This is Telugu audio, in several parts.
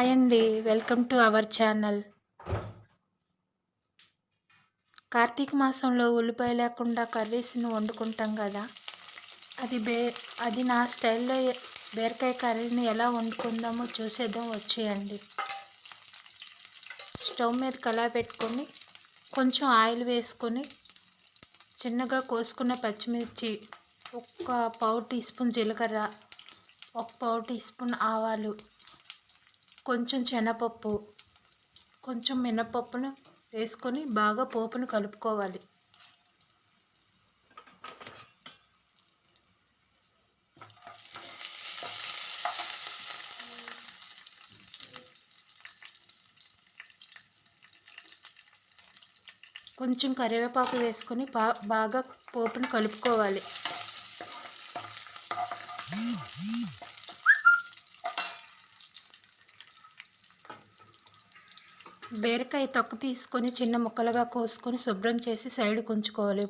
హాయ్ అండి. Welcome to our channel. Kartika మాసంలో ఉల్లిపాయ లేకుండా కర్రీస్ని వండుకుంటాం కదా. అది బే అది నా స్టైల్లో బీరకాయ కర్రీని ఎలా వండుకుందామో చూసేద్దాం వచ్చేయండి. స్టవ్ మీద కళాయి పెట్టుకొని కొంచెం ఆయిల్ వేసుకొని చిన్నగా కోసుకున్న పచ్చిమిర్చి ఒక్క పావు టీ స్పూన్ జీలకర్ర ఒక పావు టీ స్పూన్ ఆవాలు కొంచెం శనగపప్పు కొంచెం మినపప్పును వేసుకొని బాగా పోపును కలుపుకోవాలి. కొంచెం కరివేపాకు వేసుకొని బాగా పోపును కలుపుకోవాలి. బీరకాయ తొక్క తీసుకొని చిన్న ముక్కలుగా కోసుకొని శుభ్రం చేసి సైడ్కి ఉంచుకోవాలి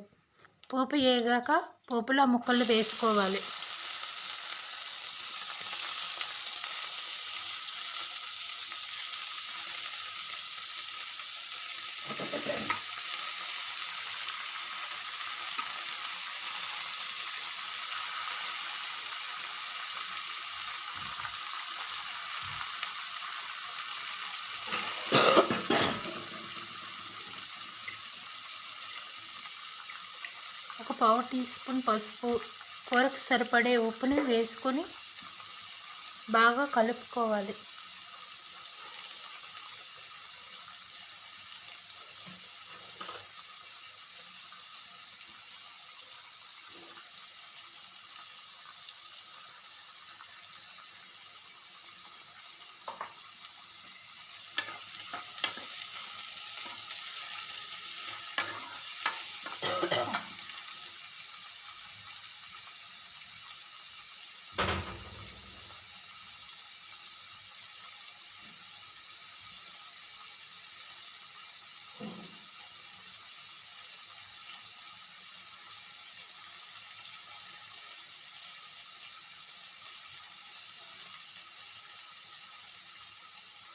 పోపు వేగాక పోపులో ముక్కలు వేసుకోవాలి ఒక పావు టీ స్పూన్ పసుపు కూరకు సరిపడే ఉప్పుని వేసుకొని బాగా కలుపుకోవాలి.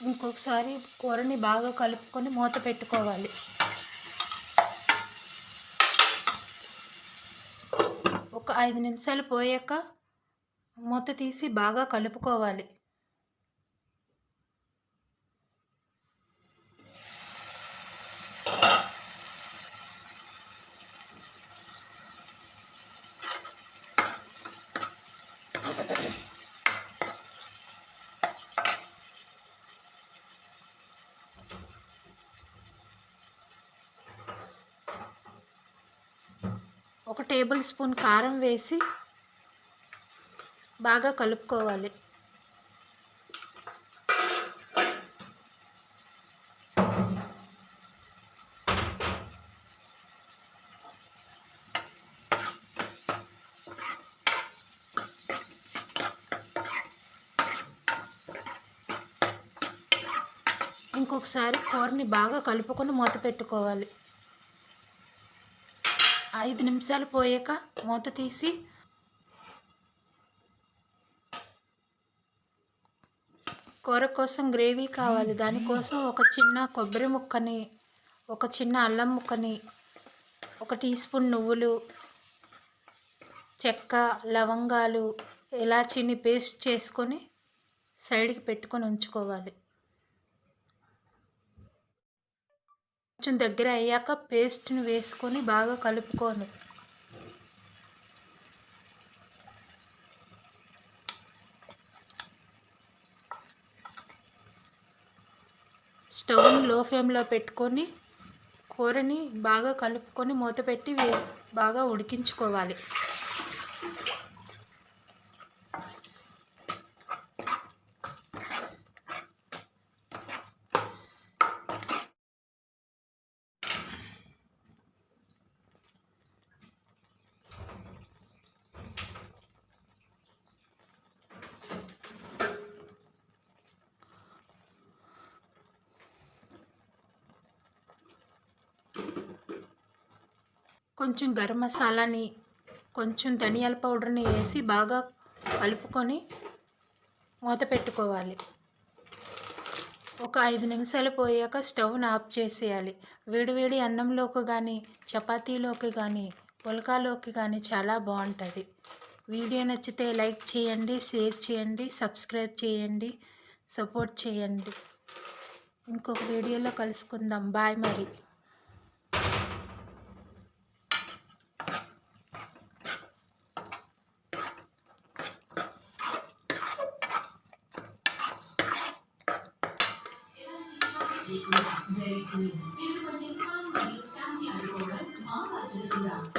ఇంకొకసారి కూరని బాగా కలుపుకొని మూత పెట్టుకోవాలి. ఒక ఐదు నిమిషాలు పోయాక మూత తీసి బాగా కలుపుకోవాలి. ఒక టేబుల్ స్పూన్ కారం వేసి బాగా కలుపుకోవాలి. ఇంకొకసారి కూరని బాగా కలుపుకొని మూత పెట్టుకోవాలి. ఐదు నిమిషాలు పోయాక మూత తీసి కూర కోసం గ్రేవీ కావాలి. దానికోసం ఒక చిన్న కొబ్బరి ముక్కని ఒక చిన్న అల్లం ముక్కని ఒక టీ స్పూన్ నువ్వులు చెక్క లవంగాలు ఇలాచీని పేస్ట్ చేసుకొని సైడ్కి పెట్టుకొని ఉంచుకోవాలి. కొంచెం దగ్గర అయ్యాక పేస్ట్ని వేసుకొని బాగా కలుపుకోను. స్టవ్ని లో ఫ్లేమ్లో పెట్టుకొని కూరని బాగా కలుపుకొని మూత పెట్టి బాగా ఉడికించుకోవాలి. కొంచెం గరం మసాలాని కొంచెం ధనియాల పౌడర్ని వేసి బాగా కలుపుకొని మూత పెట్టుకోవాలి. ఒక ఐదు నిమిషాలు పోయాక స్టవ్ని ఆఫ్ చేసేయాలి. వేడివేడి అన్నంలోకి కానీ చపాతీలోకి కానీ పుల్కాలోకి కానీ చాలా బాగుంటుంది. వీడియో నచ్చితే లైక్ చేయండి షేర్ చేయండి సబ్స్క్రైబ్ చేయండి సపోర్ట్ చేయండి. ఇంకొక వీడియోలో కలుసుకుందాం. బాయ్ మరి. Very clean. Beautiful design, can be uncovered. Maharaja Pura.